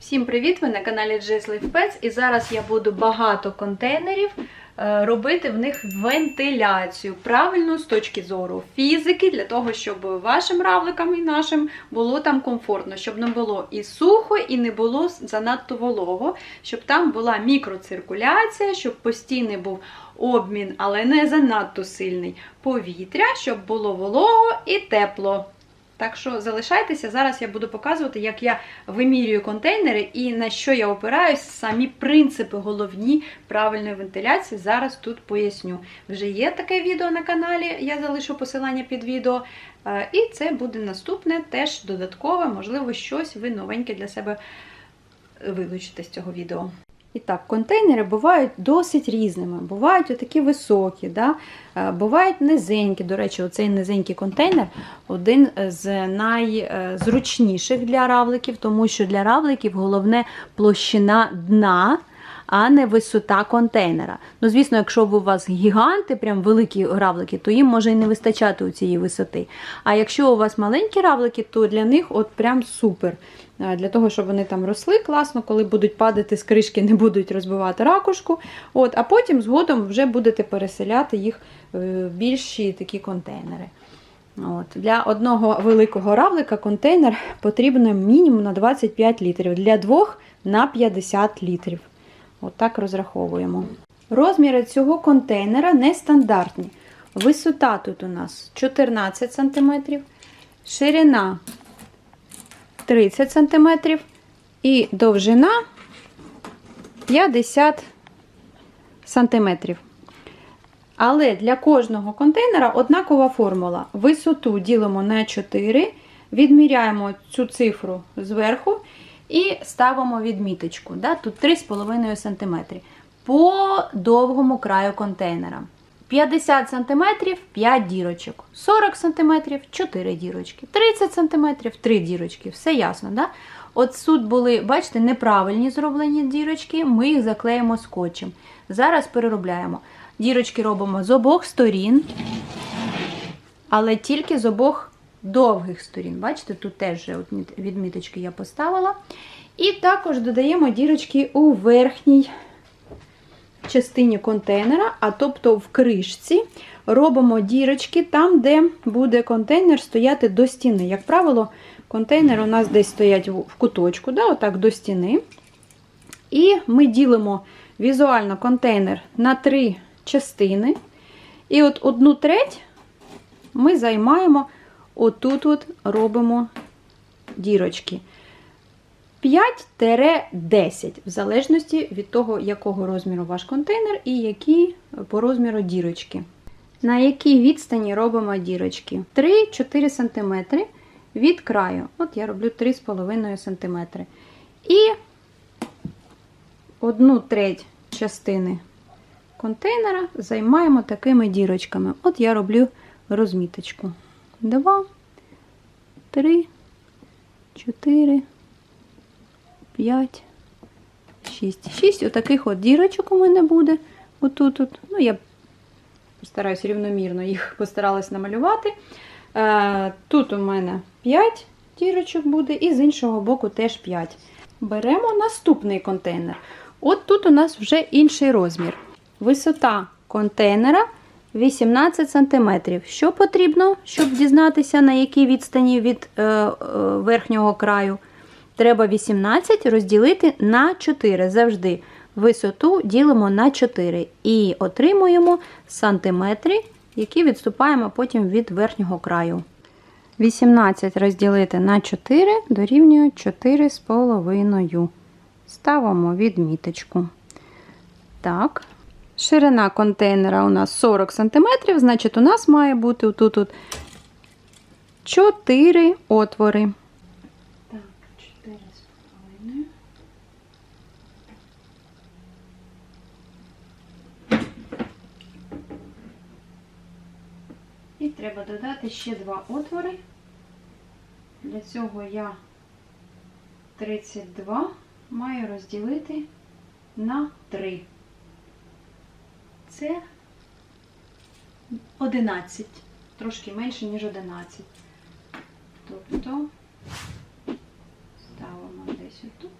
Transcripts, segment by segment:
Всім привіт! Ви на каналі Jazz Life Pets і зараз я буду багато контейнерів е, робити в них вентиляцію. Правильно з точки зору фізики, для того, щоб вашим равликам і нашим було там комфортно, щоб не було і сухо, і не було занадто волого, щоб там була мікроциркуляція, щоб постійний був обмін, але не занадто сильний повітря, щоб було волого і тепло. Так що залишайтеся, зараз я буду показувати, як я вимірюю контейнери і на що я опираюсь, самі принципи головні правильної вентиляції. Зараз тут поясню. Вже є таке відео на каналі, я залишу посилання під відео. Е, І це буде наступне, теж додаткове, можливо, щось ви новеньке для себе вилучите з цього відео. І так, контейнери бувають досить різними. Бувають такі високі, да? е, бувають низенькі. До речі, оцей низенький контейнер один з найзручніших для равликів, тому що для равликів головне площина дна. А не висота контейнера. Ну, звісно, якщо у вас гіганти, прям великі равлики, то їм може і не вистачати у цієї висоти. А якщо у вас маленькі равлики, то для них от прям супер. Для того, щоб вони там росли класно, коли будуть падати з кришки, не будуть розбивати ракушку. От, А потім згодом вже будете переселяти їх в більші такі контейнери. От. Для одного великого равлика контейнер потрібно мінімум на 25 літрів, для двох на 50 літрів. От розраховуємо. Розміри цього контейнера нестандартні. Висота тут у нас 14 см, ширина 30 см і довжина 50 см. Але для кожного контейнера однакова формула. Висоту ділимо на 4, відміряємо цю цифру зверху і ставимо відміточку. Да? Тут 3,5 см по довгому краю контейнера. 50 см 5 дірочок, 40 см 4 дірочки, 30 см 3 дірочки. Все ясно, да? От тут були, бачите, неправильні зроблені дірочки, ми їх заклеїмо скотчем. Зараз переробляємо. Дірочки робимо з обох сторін, але тільки з обох довгих сторін. Бачите, тут теж відміточки я поставила. І також додаємо дірочки у верхній частині контейнера, а тобто в кришці, робимо дірочки там, де буде контейнер стояти до стіни. Як правило, контейнери у нас десь стоять в куточку, да, отак до стіни. І ми ділимо візуально контейнер на три частини. І от одну треть ми займаємо, отут от робимо дірочки. 5-10, в залежності від того, якого розміру ваш контейнер і які по розміру дірочки. На якій відстані робимо дірочки? 3-4 см від краю. От я роблю 3,5 см. І одну треть частини контейнера займаємо такими дірочками. От я роблю розміточку. 2, 3, 4, 5, 6. 6 отаких от дірочок у мене буде. Отут. -от. Ну, я постараюсь рівномірно їх постаралась намалювати. Е, Тут у мене 5 дірочок буде, і з іншого боку теж 5. Беремо наступний контейнер. От тут у нас вже інший розмір. Висота контейнера 18 см. Що потрібно, щоб дізнатися, на якій відстані від е, е, верхнього краю? Треба 18 розділити на 4 завжди. Висоту ділимо на 4 і отримуємо сантиметри, які відступаємо потім від верхнього краю. 18 розділити на 4 дорівнює 4,5. Ставимо відміточку. Так. Ширина контейнера у нас 40 см, значить, у нас має бути тут, тут 4 отвори. Так, 4,5. І треба додати ще два отвори. Для цього я 32 маю розділити на 3 це 11, трошки менше, ніж 11. Тобто ставимо десь отут.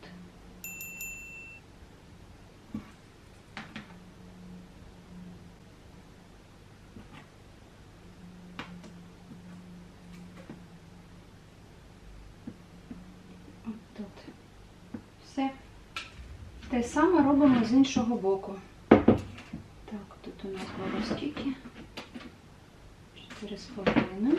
Все. Те саме робимо з іншого боку. У нас було скільки? 4,5.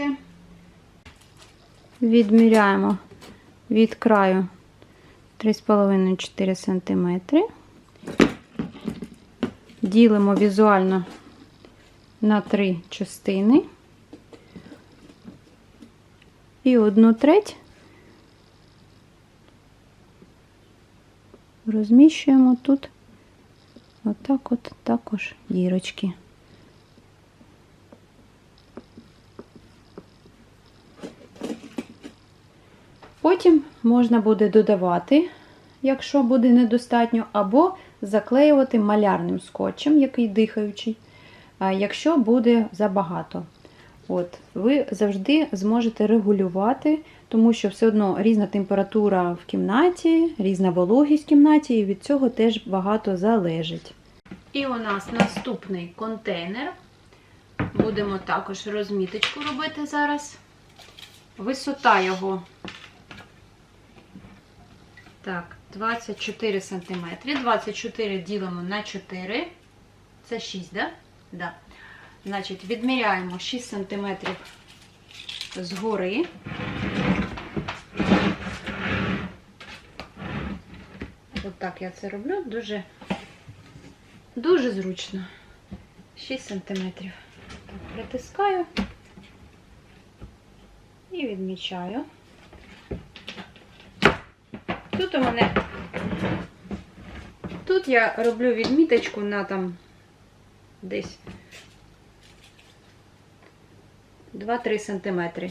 Все. Відміряємо від краю 3,5-4 см. Ділимо візуально на три частини. І одну треть розміщуємо тут отак от також дірочки. Потім можна буде додавати, якщо буде недостатньо, або заклеювати малярним скотчем, який дихаючий, якщо буде забагато. От, Ви завжди зможете регулювати, тому що все одно різна температура в кімнаті, різна вологість в кімнаті, і від цього теж багато залежить. І у нас наступний контейнер. Будемо також розміточку робити зараз. Висота його так, 24 см. 24 ділимо на 4. Це 6, да? Да. Значить, відміряємо 6 см згори. От так я це роблю, дуже, дуже зручно. 6 см. Притискаю і відмічаю. Тут у мене тут я роблю відміточку на там десь 2-3 сантиметри.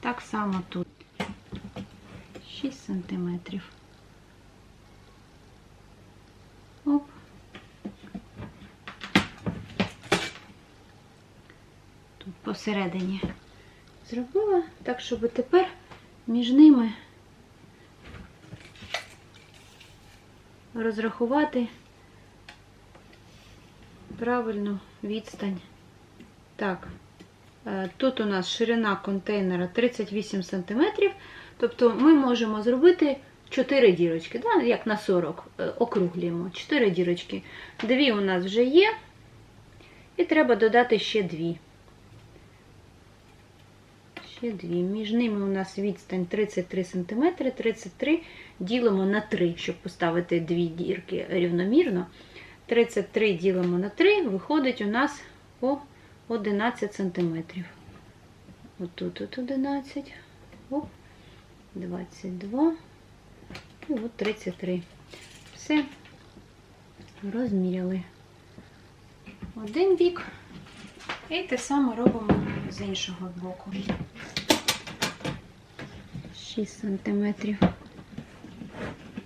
Так само тут 6 сантиметрів. Оп. Тут посередині зробила так, щоб тепер між ними розрахувати правильну відстань. Так, е, тут у нас ширина контейнера 38 см, тобто ми можемо зробити 4 дірочки, да, як на 40 е, округлюємо. 4 дірочки. Дві у нас вже є, і треба додати ще дві. Ще дві. Між ними у нас відстань 33 см, 33 ділимо на 3, щоб поставити дві дірки рівномірно. 33 ділимо на 3, виходить у нас по 11 см. Отут от 11, оп, 22 і от 33. Все, розміряли один бік. І те саме робимо з іншого боку. 6 сантиметрів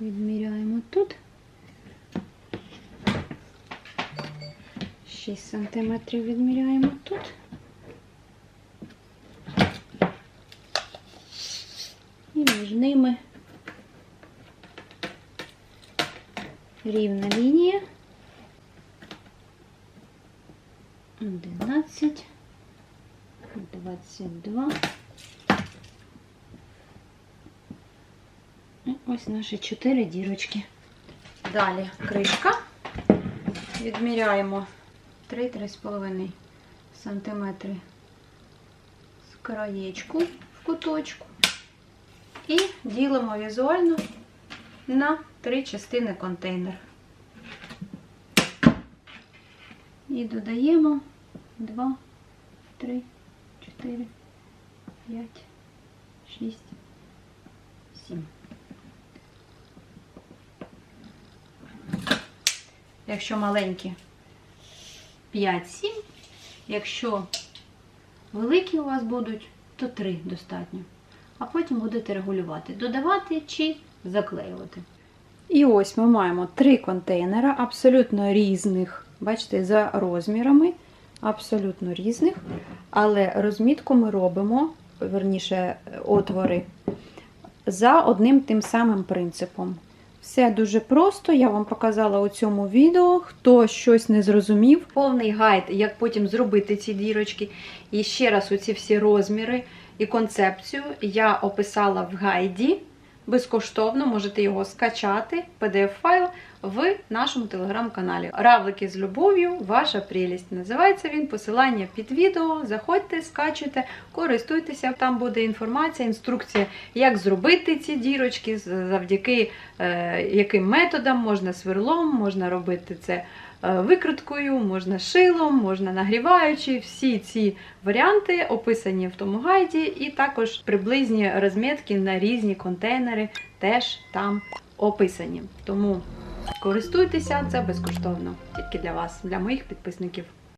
відміряємо тут. 6 сантиметрів відміряємо тут. І між ними рівна лінія. 11, 22. І ось наші 4 дірочки. Далі кришка. Відміряємо 3-3,5 см з краєчку в куточку. І ділимо візуально на три частини контейнер. І додаємо 2, 3, 4, 5, 6, 7. Якщо маленькі 5-7, якщо великі у вас будуть, то 3 достатньо. А потім будете регулювати, додавати чи заклеювати. І ось ми маємо три контейнера абсолютно різних, бачите, за розмірами, абсолютно різних. Але розмітку ми робимо, верніше, отвори, за одним тим самим принципом. Все дуже просто, я вам показала у цьому відео. Хто щось не зрозумів, повний гайд, як потім зробити ці дірочки. І ще раз оці всі розміри і концепцію я описала в гайді. Безкоштовно можете його скачати, PDF-файл в нашому телеграм-каналі. Равлики з любов'ю, ваша прелість. Називається він посилання під відео. Заходьте, скачуйте, користуйтеся. Там буде інформація, інструкція, як зробити ці дірочки, завдяки е, яким методам можна сверлом, можна робити це викруткою, можна шилом, можна нагріваючи. Всі ці варіанти описані в тому гайді, і також приблизні розмітки на різні контейнери теж там описані. Тому користуйтеся, це безкоштовно, тільки для вас, для моїх підписників.